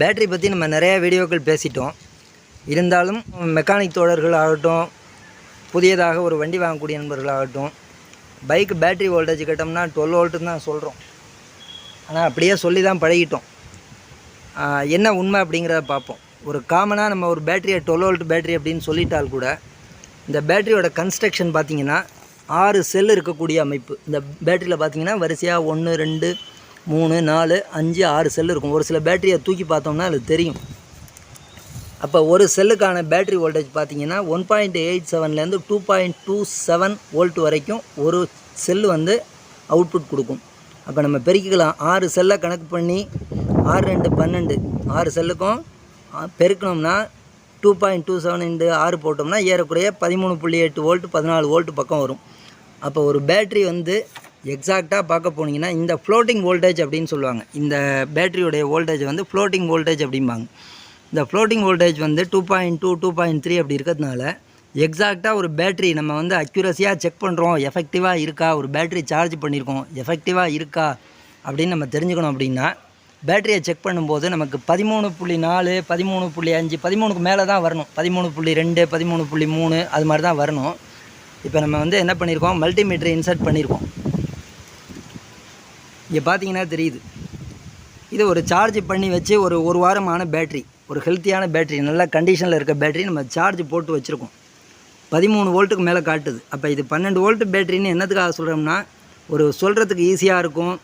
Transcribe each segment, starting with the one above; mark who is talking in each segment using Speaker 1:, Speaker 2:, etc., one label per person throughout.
Speaker 1: Battery பற்றி நம்ம நிறைய வீடியோக்கள் பேசிட்டோம். இருந்தாலும் மெக்கானிக் தோழர்கள் ஆகட்டும் புதியதாக ஒரு வண்டி வாங்கக்கூடிய நண்பர்களாகட்டும் பைக் பேட்ரி வோல்டேஜ் கேட்டோம்னா டுவெல் வோல்ட்டுன்னு தான் சொல்கிறோம் ஆனால் அப்படியே சொல்லி தான் பழகிட்டோம் என்ன உண்மை அப்படிங்கிறத பார்ப்போம். ஒரு காமனாக நம்ம ஒரு பேட்டரியை டுவெல் வோல்ட் பேட்டரி அப்படின்னு சொல்லிட்டால் கூட இந்த பேட்டரியோட கன்ஸ்ட்ரக்ஷன் பார்த்தீங்கன்னா ஆறு செல் இருக்கக்கூடிய அமைப்பு. இந்த பேட்டரியில் பார்த்தீங்கன்னா வரிசையாக ஒன்று ரெண்டு மூணு நாலு அஞ்சு ஆறு செல் இருக்கும். ஒரு சில பேட்டரியை தூக்கி பார்த்தோம்னா அது தெரியும். அப்போ ஒரு செல்லுக்கான பேட்டரி வோல்டேஜ் பார்த்தீங்கன்னா one point eight செவன்லேருந்து two point two seven volt வரைக்கும் ஒரு செல்லு வந்து அவுட்புட் கொடுக்கும். அப்போ நம்ம பெருக்கிக்கலாம். ஆறு செல்லை கணக்கு பண்ணி ஆறு ரெண்டு பன்னெண்டு ஆறு செல்லுக்கும் பெருக்கணும்னா two point two seven into ஆறு போட்டோம்னா ஏறக்குறைய பதிமூணு புள்ளி எட்டு வோல்ட் பதினாலு வோல்ட் பக்கம் வரும். அப்போ ஒரு பேட்ரி வந்து எக்ஸாக்டாக பார்க்க போனீங்கன்னா இந்த ஃப்ளோட்டிங் வோல்டேஜ் அப்படின்னு சொல்லுவாங்க. இந்த பேட்டரியோடைய வோல்டேஜ் வந்து ஃப்ளோட்டிங் வோல்டேஜ் அப்படிம்பாங்க. இந்த ஃப்ளோட்டிங் வோல்டேஜ் வந்து two point two two point three அப்படி இருக்கிறதுனால எக்ஸாக்டாக ஒரு பேட்டரி நம்ம வந்து அக்யூரஸியாக செக் பண்ணுறோம் எஃபெக்டிவாக இருக்கா? ஒரு பேட்டரி சார்ஜ் பண்ணியிருக்கோம் எஃபெக்டிவாக இருக்கா? அப்படின்னு நம்ம தெரிஞ்சுக்கணும் அப்படின்னா பேட்டரியை செக் பண்ணும்போது நமக்கு பதிமூணு புள்ளி நாலு பதிமூணு புள்ளி அஞ்சு பதிமூணுக்கு மேலே தான் வரணும். பதிமூணு புள்ளி ரெண்டு பதிமூணு புள்ளி மூணு அது மாதிரி தான் வரணும். இப்போ நம்ம வந்து என்ன பண்ணியிருக்கோம் மல்டிமீட்டர் இன்சர்ட் பண்ணியிருக்கோம் இங்கே பார்த்தீங்கன்னா தெரியுது. இது ஒரு சார்ஜ் பண்ணி வச்சு ஒரு ஒரு வாரமான பேட்டரி ஒரு ஹெல்த்தியான பேட்டரி நல்ல கண்டிஷனில் இருக்க பேட்டரி நம்ம சார்ஜ் போட்டு வச்சுருக்கோம். பதிமூணு வோல்ட்டுக்கு மேலே காட்டுது. அப்போ இது பன்னெண்டு வோல்ட் பேட்டரின்னு என்னத்துக்காக சொல்கிறோம்னா ஒரு சொல்கிறதுக்கு ஈஸியாக இருக்கும்.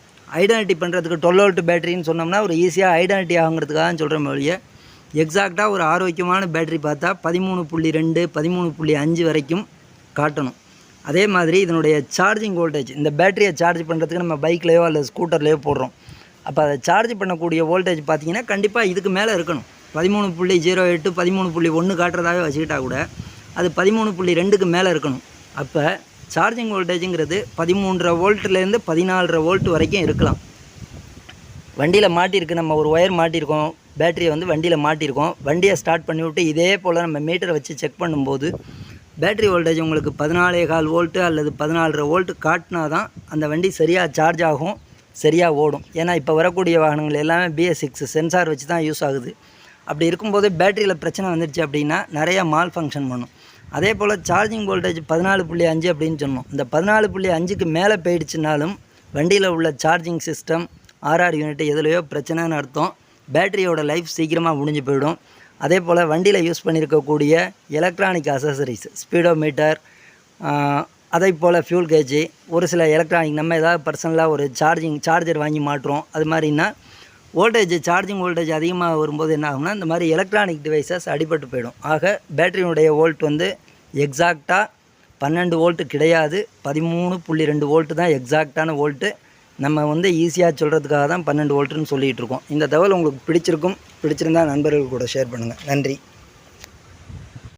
Speaker 1: ஐடென்டிட்டி பண்ணுறதுக்கு டுவெல் வோல்ட் பேட்டரின்னு சொன்னோம்னா ஒரு ஈஸியாக ஐடென்டிட்டி ஆகுங்கிறதுக்காக சொல்கிறோம் வழியே எக்ஸாக்டாக ஒரு ஆரோக்கியமான பேட்டரி பார்த்தா பதிமூணு புள்ளி ரெண்டு பதிமூணு புள்ளி அஞ்சு வரைக்கும் காட்டணும். அதே மாதிரி இதனுடைய சார்ஜிங் வோல்டேஜ் இந்த பேட்டரியை சார்ஜ் பண்ணுறதுக்கு நம்ம பைக்லேயோ அல்லது ஸ்கூட்டர்லேயோ போடுறோம். அப்போ அதை சார்ஜ் பண்ணக்கூடிய வோல்டேஜ் பார்த்தீங்கன்னா கண்டிப்பாக இதுக்கு மேலே இருக்கணும். பதிமூணு புள்ளி ஜீரோ எட்டு பதிமூணு புள்ளி ஒன்று காட்டுறதாவே வச்சுக்கிட்டா கூட அது பதிமூணு புள்ளி ரெண்டுக்கு மேலே இருக்கணும். அப்போ சார்ஜிங் வோல்டேஜுங்கிறது பதிமூன்றரை வோல்ட்லேருந்து பதினாலரை வோல்ட் வரைக்கும் இருக்கலாம். வண்டியில் மாட்டியிருக்கு நம்ம ஒரு ஒயர் மாட்டியிருக்கோம் பேட்டரியை வந்து வண்டியில் மாட்டியிருக்கோம். வண்டியை ஸ்டார்ட் பண்ணிவிட்டு இதே போல் நம்ம மீட்டரை வச்சு செக் பண்ணும்போது பேட்டரி வோல்டேஜ் உங்களுக்கு பதினாலே கால் வோல்ட்டு அல்லது பதினாலரை வோல்ட்டு காட்டினா தான் அந்த வண்டி சரியாக சார்ஜ் ஆகும் சரியாக ஓடும். ஏன்னா இப்போ வரக்கூடிய வாகனங்கள் எல்லாமே பிஎஸ் சிக்ஸ் சென்சார் வச்சு தான் யூஸ் ஆகுது. அப்படி இருக்கும்போது பேட்டரியில் பிரச்சனை வந்துடுச்சு அப்படின்னா நிறையா மால் ஃபங்க்ஷன் பண்ணும். அதே போல் சார்ஜிங் வோல்டேஜ் பதினாலு புள்ளி அஞ்சு அப்படின்னு சொன்னோம். இந்த பதினாலு புள்ளி அஞ்சுக்கு மேலே போயிடுச்சுனாலும் வண்டியில் உள்ள சார்ஜிங் சிஸ்டம் ஆர்ஆர் யூனிட் எதுலையோ பிரச்சனைன்னு அர்த்தம். பேட்டரியோட லைஃப் சீக்கிரமாக முடிஞ்சு போயிடும். அதே போல் வண்டியில் யூஸ் பண்ணியிருக்கக்கூடிய எலக்ட்ரானிக் அசசரிஸ் ஸ்பீடோமீட்டர் அதே போல் ஃபியூல் கேஜி ஒரு சில எலக்ட்ரானிக் நம்ம ஏதாவது பர்சனலாக ஒரு சார்ஜிங் சார்ஜர் வாங்கி மாட்டுறோம் அது மாதிரின்னா வோல்டேஜ் சார்ஜிங் வோல்டேஜ் அதிகமாக வரும்போது என்ன ஆகும்னா இந்த மாதிரி எலக்ட்ரானிக் டிவைசஸ் அடிபட்டு போயிடும். ஆக பேட்டரியினுடைய வோல்ட் வந்து எக்ஸாக்டாக பன்னெண்டு வோல்ட்டு கிடையாது. பதிமூணு புள்ளி ரெண்டு வோல்ட்டு தான் எக்ஸாக்டான வோல்ட்டு நம்ம வந்து ஈஸியாக சொல்கிறதுக்காக தான் பன்னெண்டு வோல்ட்டுன்னு சொல்லிகிட்டு இருக்கோம் இந்த தகவல் உங்களுக்கு பிடிச்சிருக்கும் பிடிச்சிருந்தா நண்பர்கள் கூட ஷேர் பண்ணுங்கள் நன்றி.